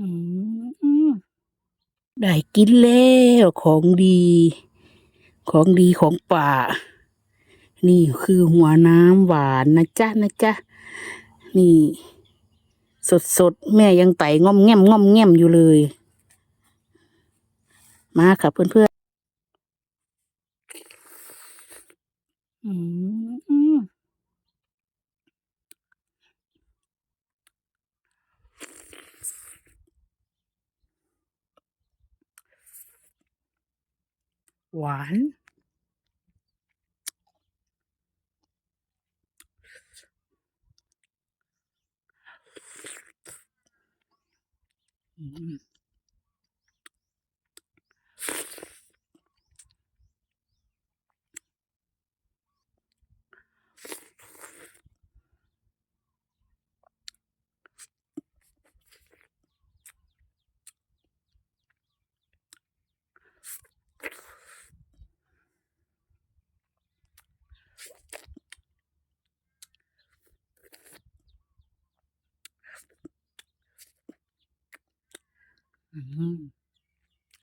อืม ได้กินแล้วของดี ของดีของป่า นี่คือหัวน้ำหวานนะจ๊ะนะจ๊ะ นี่ สดสดๆแม่ยังไต่ง่อมแง่มง่อมแง่มอยู่เลย มาค่ะเพื่อนเพื่อนๆอืม หวาน อืม อืม